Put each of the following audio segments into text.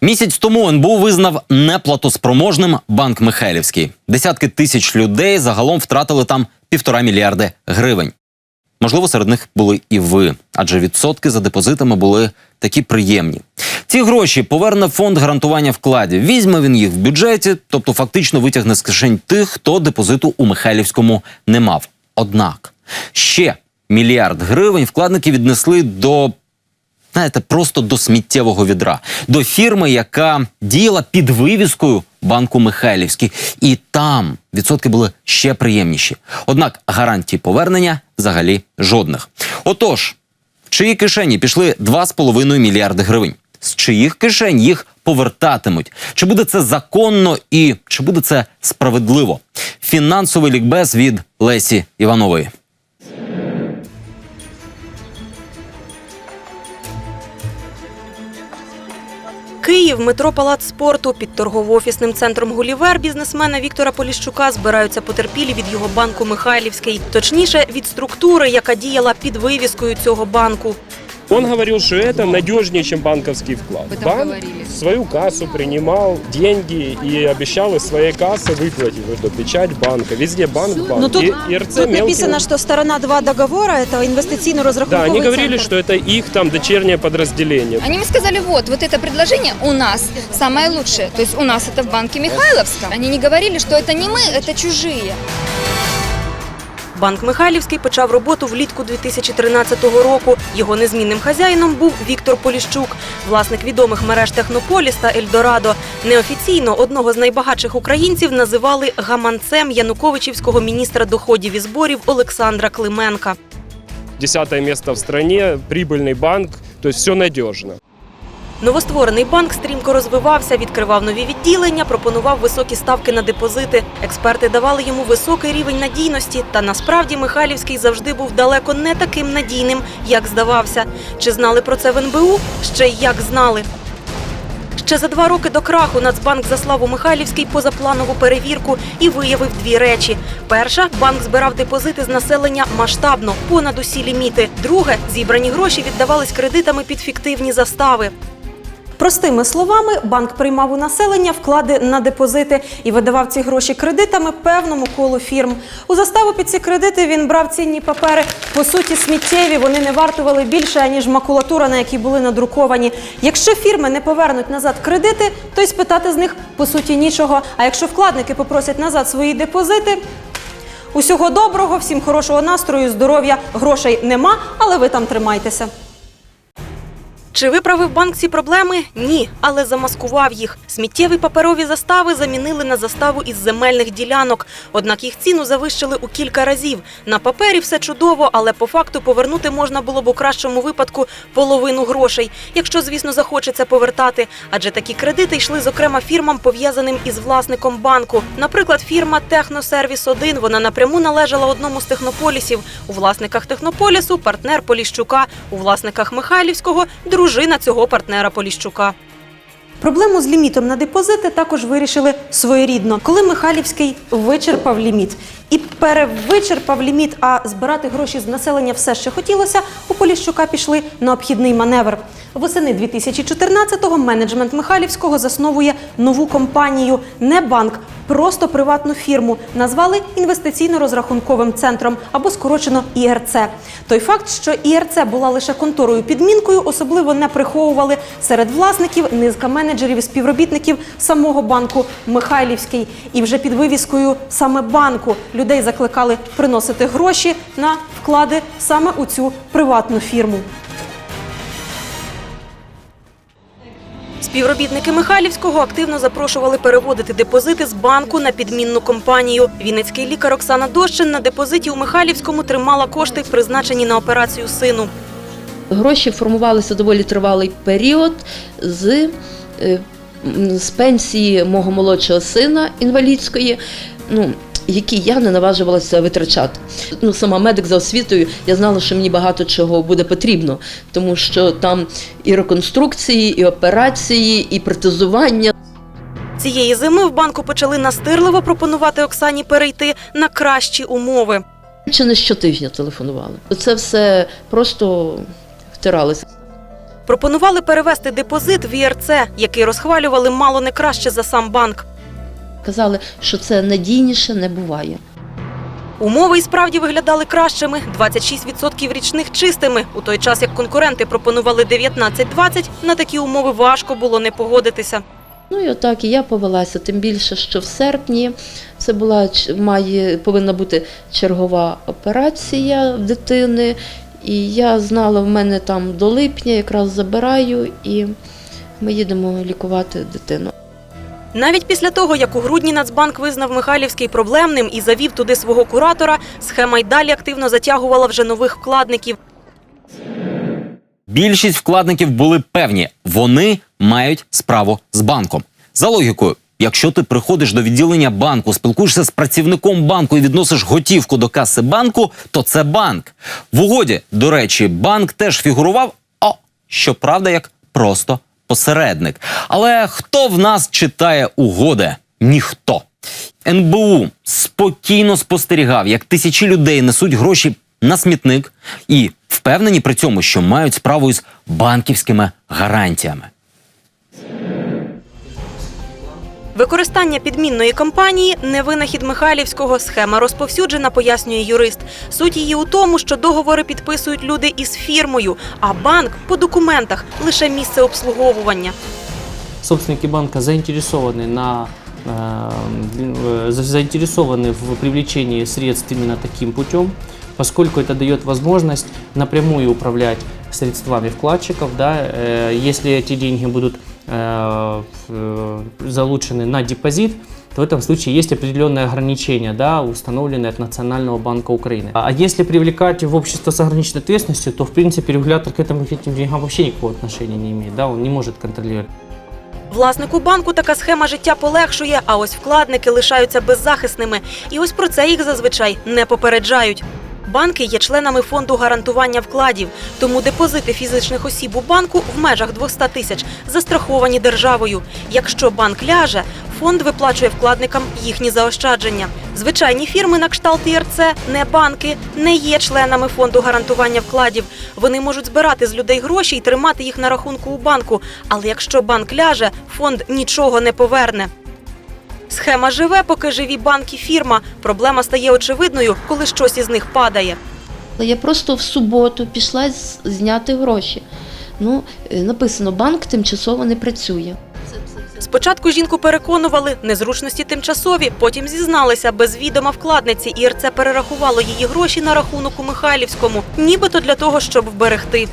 Місяць тому НБУ визнав неплатоспроможним банк Михайлівський. Десятки тисяч людей загалом втратили там півтора мільярди гривень. Можливо, серед них були і ви, адже відсотки за депозитами були такі приємні. Ці гроші поверне фонд гарантування вкладів. Візьме він їх в бюджеті, тобто фактично витягне з кишень тих, хто депозиту у Михайлівському не мав. Однак ще мільярд гривень вкладники віднесли до знаєте, просто до сміттєвого відра, до фірми, яка діяла під вивіскою банку Михайлівський, і там відсотки були ще приємніші. Однак гарантій повернення взагалі жодних. Отож, в чиї кишені пішли 2,5 мільярди гривень? З чиїх кишень їх повертатимуть? Чи буде це законно і чи буде це справедливо? Фінансовий лікбез від Лесі Іванової. Київ, метро Палац спорту. Під торгово-офісним центром Гулівер бізнесмена Віктора Поліщука збираються потерпілі від його банку Михайлівський, точніше від структури, яка діяла під вивіскою цього банку. Он говорил, что это надежнее, чем банковский вклад. Вы Банк говорили. в свою кассу принимал деньги и обещал из своей кассы выплатить эту печать банка. Везде банк, банк. Ну тут, И, и РЦ тут написано, что сторона 2 договора – это инвестиционно-разрахунковый Да, они говорили, центр. что это их там дочернее подразделение. Они мне сказали, вот, вот это предложение у нас самое лучшее. То есть у нас это в банке Михайловском. Они не говорили, что это не мы, это чужие. Банк Михайлівський почав роботу влітку 2013 року. Його незмінним хазяїном був Віктор Поліщук, власник відомих мереж Технополіс та Ельдорадо. Неофіційно одного з найбагатших українців називали гаманцем Януковичівського міністра доходів і зборів Олександра Клименка. Десятое место в стране, прибыльный банк, то есть все надежно. Новостворений банк стрімко розвивався, відкривав нові відділення, пропонував високі ставки на депозити. Експерти давали йому високий рівень надійності. Та насправді Михайлівський завжди був далеко не таким надійним, як здавався. Чи знали про це в НБУ? Ще й як знали. Ще за два роки до краху Нацбанк заслав у Михайлівський позапланову перевірку і виявив дві речі: перша банк збирав депозити з населення масштабно, понад усі ліміти. Друге, зібрані гроші віддавались кредитами під фіктивні застави. Простими словами, банк приймав у населення вклади на депозити і видавав ці гроші кредитами певному колу фірм. У заставу під ці кредити він брав цінні папери, по суті, сміттєві. Вони не вартували більше аніж макулатура, на якій були надруковані. Якщо фірми не повернуть назад кредити, то й спитати з них по суті нічого. А якщо вкладники попросять назад свої депозити. Усього доброго, всім хорошого настрою, здоров'я, грошей нема, але ви там тримайтеся. Чи виправив банк ці проблеми? Ні, але замаскував їх. Сміттєві паперові застави замінили на заставу із земельних ділянок. Однак їх ціну завищили у кілька разів. На папері все чудово, але по факту повернути можна було б у кращому випадку половину грошей, якщо, звісно, захочеться повертати. Адже такі кредити йшли зокрема фірмам, пов'язаним із власником банку. Наприклад, фірма Техносервіс 1 вона напряму належала одному з технополісів. У власниках технополісу партнер Поліщука, у власниках Михайлівського дружина цього партнера Поліщука. Проблему з лімітом на депозити також вирішили своєрідно, коли Михайлівський вичерпав ліміт і перевичерпав ліміт, а збирати гроші з населення все ще хотілося. У Поліщука пішли на обхідний маневр. Восени 2014-го менеджмент Михайлівського засновує нову компанію, не банк, просто приватну фірму. Назвали інвестиційно-розрахунковим центром або скорочено ІРЦ. Той факт, що ІРЦ була лише конторою підмінкою, особливо не приховували серед власників низка менеджерів і співробітників самого банку Михайлівський. І вже під вивіскою саме банку людей закликали приносити гроші на вклади саме у цю приватну фірму. Співробітники Михайлівського активно запрошували переводити депозити з банку на підмінну компанію. Вінницький лікар Оксана Дощин на депозиті у Михайлівському тримала кошти, призначені на операцію сину. Гроші формувалися доволі тривалий період з, е, з пенсії мого молодшого сина інвалідської. Ну, які я не наважувалася витрачати. Ну, сама медик за освітою, я знала, що мені багато чого буде потрібно, тому що там і реконструкції, і операції, і протезування. Цієї зими в банку почали настирливо пропонувати Оксані перейти на кращі умови. Чи не щотижня телефонували. Це все просто втиралося. Пропонували перевести депозит в ІРЦ, який розхвалювали мало не краще за сам банк. Казали, що це надійніше не буває. Умови і справді виглядали кращими 26% річних чистими. У той час як конкуренти пропонували 19-20, на такі умови важко було не погодитися. Ну і отак і я повелася, тим більше, що в серпні це була має повинна бути чергова операція в дитини. І я знала, в мене там до липня якраз забираю, і ми їдемо лікувати дитину. Навіть після того, як у грудні Нацбанк визнав Михайлівський проблемним і завів туди свого куратора, схема й далі активно затягувала вже нових вкладників. Більшість вкладників були певні, вони мають справу з банком. За логікою, якщо ти приходиш до відділення банку, спілкуєшся з працівником банку і відносиш готівку до каси банку, то це банк. В угоді, до речі, банк теж фігурував, о, щоправда, як просто посередник. Але хто в нас читає угоди? Ніхто. НБУ спокійно спостерігав, як тисячі людей несуть гроші на смітник і впевнені при цьому, що мають справу із банківськими гарантіями. Використання підмінної кампанії не винахід Михайлівського. Схема розповсюджена, пояснює юрист. Суть її у тому, що договори підписують люди із фірмою, а банк по документах лише місце обслуговування. собственники банка заинтересованы на э, э, за- заинтересованы в привлечении средств именно таким путем, поскольку это дает возможность напрямую управлять средствами вкладчиков, да, э, если эти деньги будут э, э, залучены на депозит, то в этом случае есть определенные ограничения, да, установленные от Национального банка Украины. А если привлекать в общество с ограниченной ответственностью, то в принципе регулятор к этому к этим деньгам вообще никакого отношения не имеет, да, он не может контролировать. Власнику банку така схема життя полегшує, а ось вкладники лишаються беззахисними. І ось про це їх зазвичай не попереджають. Банки є членами фонду гарантування вкладів, тому депозити фізичних осіб у банку в межах 200 тисяч застраховані державою. Якщо банк ляже, фонд виплачує вкладникам їхні заощадження. Звичайні фірми на кшталт ІРЦ, не банки, не є членами фонду гарантування вкладів. Вони можуть збирати з людей гроші і тримати їх на рахунку у банку. Але якщо банк ляже, фонд нічого не поверне. Схема живе, поки живі банк і фірма. Проблема стає очевидною, коли щось із них падає. Я просто в суботу пішла зняти гроші. Ну, е, написано, банк тимчасово не працює. Спочатку жінку переконували незручності тимчасові, потім зізналися без відома вкладниці. ІРЦ перерахувало її гроші на рахунок у Михайлівському, нібито для того, щоб вберегти.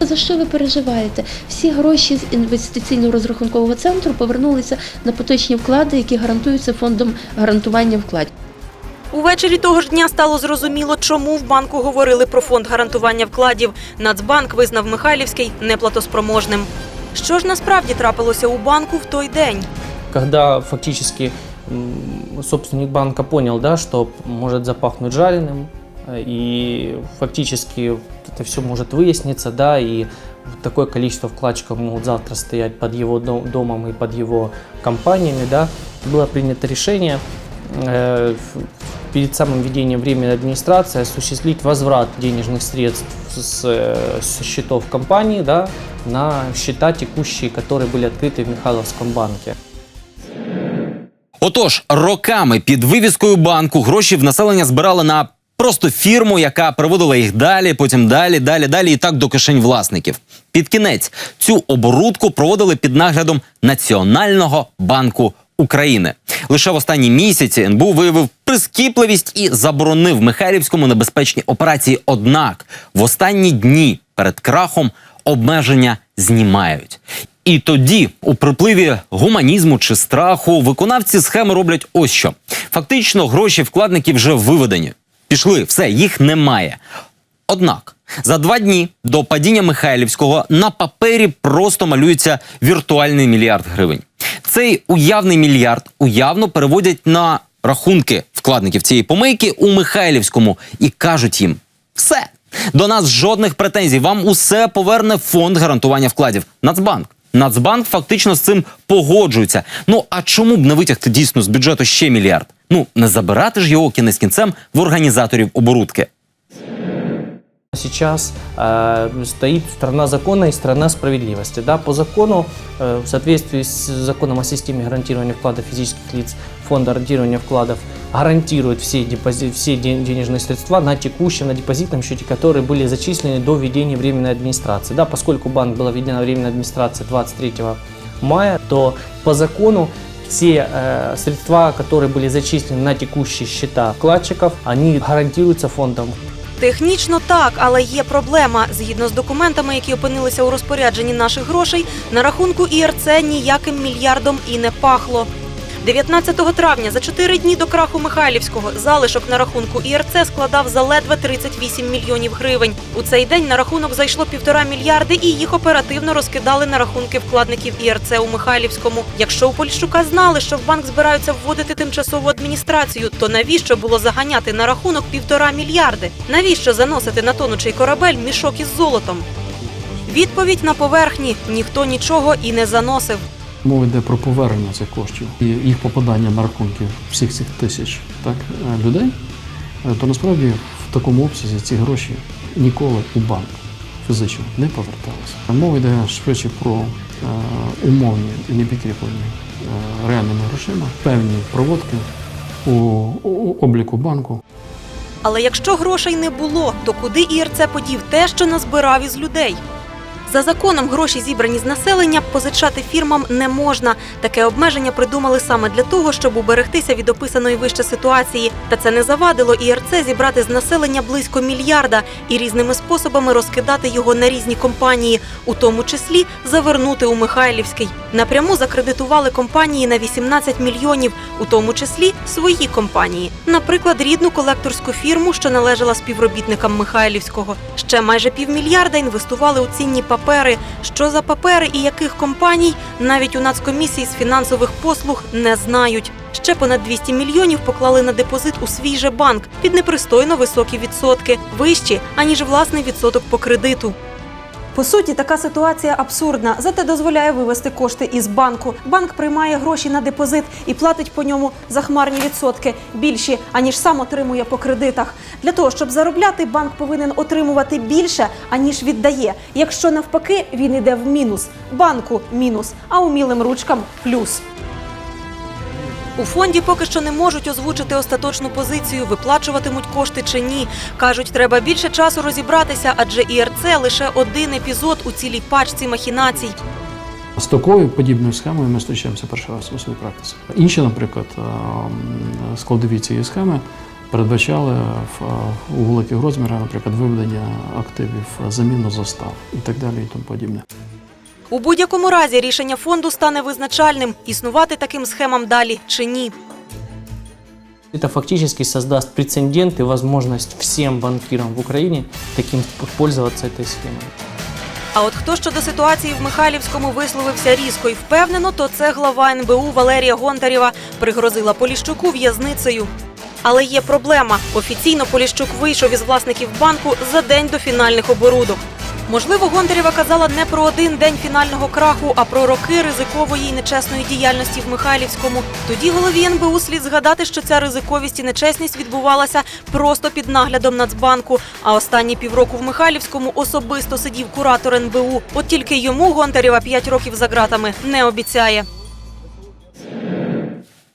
За що ви переживаєте? Всі гроші з інвестиційного розрахункового центру повернулися на поточні вклади, які гарантуються фондом гарантування вкладів. Увечері того ж дня стало зрозуміло, чому в банку говорили про фонд гарантування вкладів. Нацбанк визнав Михайлівський неплатоспроможним. Що ж насправді трапилося у банку в той день? когда фактически собственник банка понял, да, что может запахнуть жареным, э, и фактически это все может выясниться, да, и такое количество вкладчиков могут завтра стоять под его дом- домом и под его компаниями, да, было принято решение э, в- перед самым введением временной администрации осуществить возврат денежных средств с, э, с счетов компании да, на счета текущие, которые были открыты в Михайловском банке. Отож, роками під вивіскою банку гроші в населення збирали на просто фірму, яка проводила їх далі, потім далі, далі, далі, і так до кишень власників. Під кінець цю оборудку проводили під наглядом Національного банку України. Лише в останні місяці НБУ виявив прискіпливість і заборонив Михайлівському небезпечні операції. Однак в останні дні перед крахом обмеження знімають. І тоді, у припливі гуманізму чи страху, виконавці схеми роблять ось що: фактично, гроші вкладників вже виведені. Пішли, все, їх немає. Однак за два дні до падіння Михайлівського на папері просто малюється віртуальний мільярд гривень. Цей уявний мільярд уявно переводять на рахунки вкладників цієї помийки у Михайлівському і кажуть їм: все, до нас жодних претензій. Вам усе поверне фонд гарантування вкладів. Нацбанк. Нацбанк фактично з цим погоджується. Ну а чому б не витягти дійсно з бюджету ще мільярд? Ну не забирати ж його кінець кінцем в організаторів оборудки. Сейчас э, стоит страна закона и страна справедливости. Да? По закону, э, в соответствии с законом о системе гарантирования вклада физических лиц, фонд гарантирования вкладов гарантирует все, депози- все ден- денежные средства на текущем, на депозитном счете, которые были зачислены до введения временной администрации. Да? Поскольку банк была введена временная администрация 23 мая, то по закону все э, средства, которые были зачислены на текущие счета вкладчиков, они гарантируются фондом Технічно так, але є проблема. Згідно з документами, які опинилися у розпорядженні наших грошей, на рахунку ІРЦ ніяким мільярдом і не пахло. 19 травня, за 4 дні до краху Михайлівського, залишок на рахунку ІРЦ складав заледве 38 мільйонів гривень. У цей день на рахунок зайшло півтора мільярди, і їх оперативно розкидали на рахунки вкладників ІРЦ у Михайлівському. Якщо у Польщука знали, що в банк збираються вводити тимчасову адміністрацію, то навіщо було заганяти на рахунок півтора мільярди? Навіщо заносити на тонучий корабель мішок із золотом? Відповідь на поверхні ніхто нічого і не заносив. Мова йде про повернення цих коштів і їх попадання на рахунки всіх цих тисяч так, е, людей, е, то насправді в такому обсязі ці гроші ніколи у банк фізично не поверталися. Мова йде швидше про е, умовні і не підкріплені реальними грошима, певні проводки у обліку банку. Але якщо грошей не було, то куди ІРЦ подів те, що назбирав із людей? За законом гроші, зібрані з населення, позичати фірмам не можна. Таке обмеження придумали саме для того, щоб уберегтися від описаної вище ситуації. Та це не завадило ІРЦ зібрати з населення близько мільярда і різними способами розкидати його на різні компанії, у тому числі завернути у Михайлівський. Напряму закредитували компанії на 18 мільйонів, у тому числі свої компанії. Наприклад, рідну колекторську фірму, що належала співробітникам Михайлівського. Ще майже півмільярда інвестували у цінні папери. Що за папери і яких компаній, навіть у Нацкомісії з фінансових послуг не знають. Ще понад 200 мільйонів поклали на депозит у свій же банк під непристойно високі відсотки, вищі аніж власний відсоток по кредиту. По суті, така ситуація абсурдна, зате дозволяє вивести кошти із банку. Банк приймає гроші на депозит і платить по ньому захмарні відсотки більші, аніж сам отримує по кредитах. Для того щоб заробляти, банк повинен отримувати більше, аніж віддає. Якщо навпаки він іде в мінус, банку мінус, а умілим ручкам плюс. У фонді поки що не можуть озвучити остаточну позицію, виплачуватимуть кошти чи ні. Кажуть, треба більше часу розібратися, адже ІРЦ лише один епізод у цілій пачці махінацій. З такою подібною схемою ми зустрічаємося перший раз у своїй практиці. Інші, наприклад, ем, складові цієї схеми передбачали е, у великих розмірах, наприклад, виведення активів, заміну застав і так далі, і тому подібне. У будь-якому разі рішення фонду стане визначальним, існувати таким схемам далі чи ні. Это фактически создаст прецедент и возможность всем банкирам в Украине таким пользоваться этой схемой. А от хто щодо ситуації в Михайлівському висловився різко і впевнено, то це глава НБУ Валерія Гонтарєва пригрозила Поліщуку в'язницею. Але є проблема. Офіційно Поліщук вийшов із власників банку за день до фінальних оборудок. Можливо, Гонтарєва казала не про один день фінального краху, а про роки ризикової і нечесної діяльності в Михайлівському. Тоді голові НБУ слід згадати, що ця ризиковість і нечесність відбувалася просто під наглядом Нацбанку. А останні півроку в Михайлівському особисто сидів куратор НБУ. От тільки йому Гонтарєва 5 років за ґратами не обіцяє.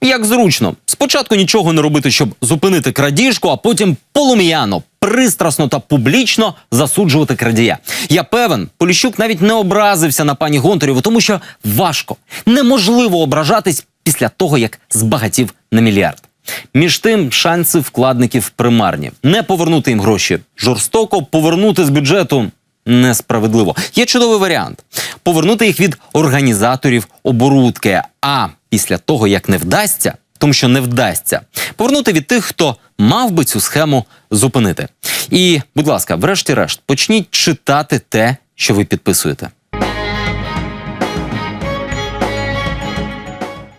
Як зручно, спочатку нічого не робити, щоб зупинити крадіжку, а потім полум'яно, пристрасно та публічно засуджувати крадія. Я певен, Поліщук навіть не образився на пані Гонтарєву, тому що важко, неможливо ображатись після того, як збагатів на мільярд. Між тим, шанси вкладників примарні. Не повернути їм гроші жорстоко, повернути з бюджету несправедливо. Є чудовий варіант: повернути їх від організаторів оборудки. А після того, як не вдасться, тому що не вдасться, повернути від тих, хто мав би цю схему зупинити. І, будь ласка, врешті-решт, почніть читати те, що ви підписуєте.